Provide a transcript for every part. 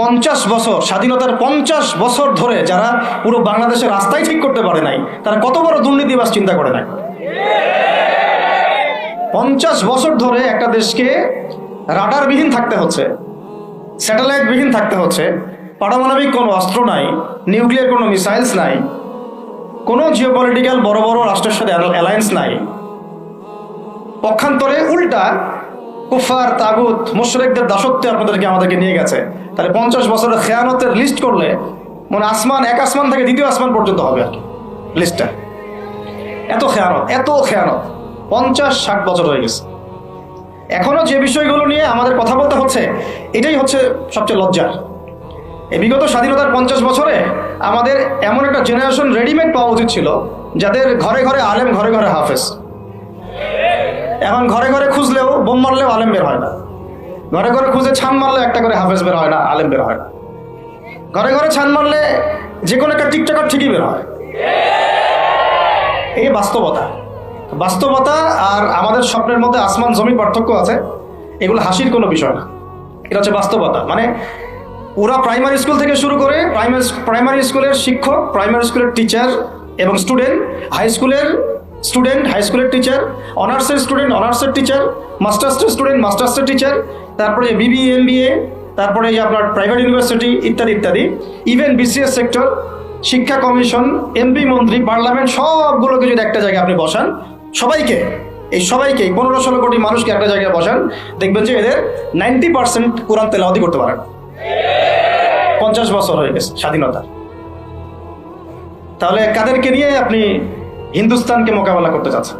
পঞ্চাশ বছর, স্বাধীনতার পঞ্চাশ বছর ধরে যারা পুরো বাংলাদেশের রাস্তাই ঠিক করতে পারে নাই, তারা কত বড় দুর্নীতিবাস চিন্তা করে নাই? পঞ্চাশ বছর ধরে একটা দেশকে রাডারবিহীন থাকতে হচ্ছে, স্যাটেলাইটবিহীন থাকতে হচ্ছে, পারমাণবিক কোনো অস্ত্র নাই, নিউক্লিয়ার কোনো মিসাইলস নাই, কোনো জিওপলিটিক্যাল বড় বড় রাষ্ট্রের সাথে অ্যালায়েন্স নাই। পক্ষান্তরে উল্টা কুফার তাগুত, মুশরেকদের দাসত্বে আপনাদেরকে আমাদেরকে নিয়ে গেছে। তাহলে পঞ্চাশ বছরের খেয়ানতের লিস্ট করলে মানে আসমান, এক আসমান থেকে দ্বিতীয় আসমান পর্যন্ত হবে আর কি লিস্টটা এত খেয়ানত এত খেয়ানত। পঞ্চাশ, ষাট বছর হয়ে গেছে। এখনও যে বিষয়গুলো নিয়ে আমাদের কথা বলতে হচ্ছে, এটাই হচ্ছে সবচেয়ে লজ্জার। এই বিগত স্বাধীনতার পঞ্চাশ বছরে আমাদের এমন একটা জেনারেশন রেডিমেড পাওয়া উচিত ছিল, যাদের ঘরে ঘরে আলেম, ঘরে ঘরে হাফেজ। এখন ঘরে ঘরে খুঁজলেও বোম মারলেও আলেম বের হয় না। ঘরে ঘরে খুঁজে ছান মারলে একটা করে হাফেজ বের হয় না, আলেম বের হয় না। ঘরে ঘরে ছান মারলে যে কোনো একটা টিকটকার ঠিকই বের হয়। এই বাস্তবতা। বাস্তবতা আর আমাদের স্বপ্নের মধ্যে আসমান জমি পার্থক্য আছে, এগুলো হাসির কোনো বিষয় না। এটা হচ্ছে বাস্তবতা। মানে ওরা প্রাইমারি স্কুল থেকে শুরু করে প্রাইমারি প্রাইমারি স্কুলের শিক্ষক প্রাইমারি স্কুলের টিচার এবং স্টুডেন্ট হাই স্কুলের স্টুডেন্ট হাই স্কুলের টিচার অনার্সের স্টুডেন্ট অনার্সের টিচার মাস্টার্সের স্টুডেন্ট মাস্টার্সের টিচার তারপরে বিবি এম তারপরে আপনার প্রাইভেট ইউনিভার্সিটি ইত্যাদি ইত্যাদি ইভেন বিসিএস সেক্টর শিক্ষা কমিশন এমপি মন্ত্রী পার্লামেন্ট সবগুলোকে যদি একটা জায়গায় আপনি বসান, সবাইকে, এই সবাইকে পনেরো ষোলো কোটি মানুষকে একটা জায়গায় বসান, দেখবেন যে এদের নাইনটি পার্সেন্ট কোরআন তেলাওয়াতি করতে পারেন পঞ্চাশ বছর হয়ে গেছে স্বাধীনতা। তাহলে কাদেরকে নিয়ে আপনি হিন্দুস্তানকে মোকাবেলা করতে চাচ্ছেন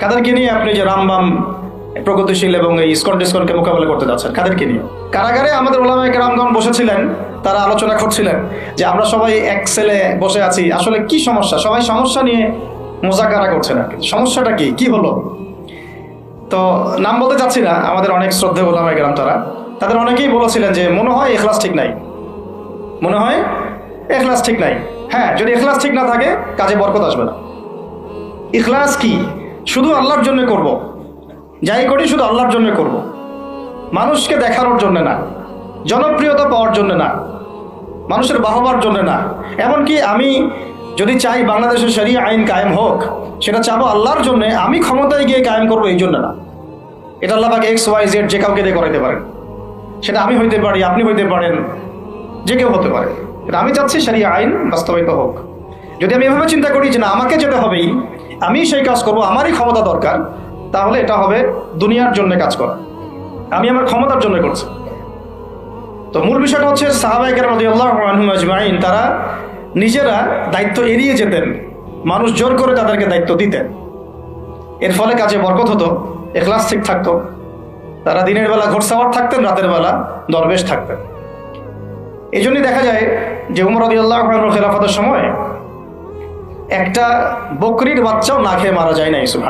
কাদেরকে নিয়ে আপনি যে রামবাম প্রগতিশীল এবং এই ইস্কন টিস্কনকে মোকাবেলা করতে যাচ্ছেন, কাদেরকে নিয়ে? কারাগারে আমাদের ওলামায় রামগণ বসেছিলেন, তারা আলোচনা করছিলেন যে আমরা সবাই এক সেলে বসে আছি, আসলে কি সমস্যা? সবাই সমস্যা নিয়ে মোজাকারা করছেন আর কি। সমস্যাটা কি? কি হলো? তো নাম বলতে চাচ্ছি না, আমাদের অনেক শ্রদ্ধে ওলামায় গ্রাম তারা। তাদের অনেকেই বলেছিলেন যে মনে হয় এখলাস ঠিক নাই। মনে হয় এখলাস ঠিক নাই। হ্যাঁ যদি এখলাস ঠিক না থাকে, কাজে বরকত আসবে না। ইখলাস কি? শুধু আল্লাহর জন্য করব। যাই করি, শুধু আল্লাহর জন্য করব। মানুষকে দেখানোর জন্য না, জনপ্রিয়তা পাওয়ার জন্য না, মানুষের বাহবার জন্য না। এমনকি আমি যদি চাই বাংলাদেশের শরিয়া আইন কায়েম হোক, সেটা চাবো আল্লাহর জন্য, আমি ক্ষমতায় গিয়ে কায়েম করব এই জন্য না। এটা আল্লাহ এক্স ওয়াই জেড যে কাউকে দিয়ে করাইতে পারেন। সেটা আমি হইতে পারি, আপনি হইতে পারেন, যে কেউ হতে পারে। কিন্তু আমি চাচ্ছি শরিয়া আইন বাস্তবায়িত হোক। যদি আমি এভাবে চিন্তা করি যে না, আমাকে যেতে হবেই আমি সেই কাজ করব, আমারই ক্ষমতা দরকার, তাহলে এটা হবে দুনিয়ার জন্য কাজ করা। আমি আমার ক্ষমতার জন্য করছি। তো মূল বিষয়টা হচ্ছে সাহাবাইকার আজমাইন, তারা নিজেরা দায়িত্ব এড়িয়ে যেতেন। মানুষ জোর করে তাদেরকে দায়িত্ব দিতেন। এর ফলে কাজে বরকত হতো, এখলাস ঠিক থাকতো। তারা দিনের বেলা ঘোরসাওয়ার থাকতেন, রাতের বেলা দরবেশ থাকতেন। এই জন্যই দেখা যায় যে উমর আল্লাহ খেলাফতের সময় একটা বকরির বাচ্চাও না খেয়ে মারা যায় না ইসুফ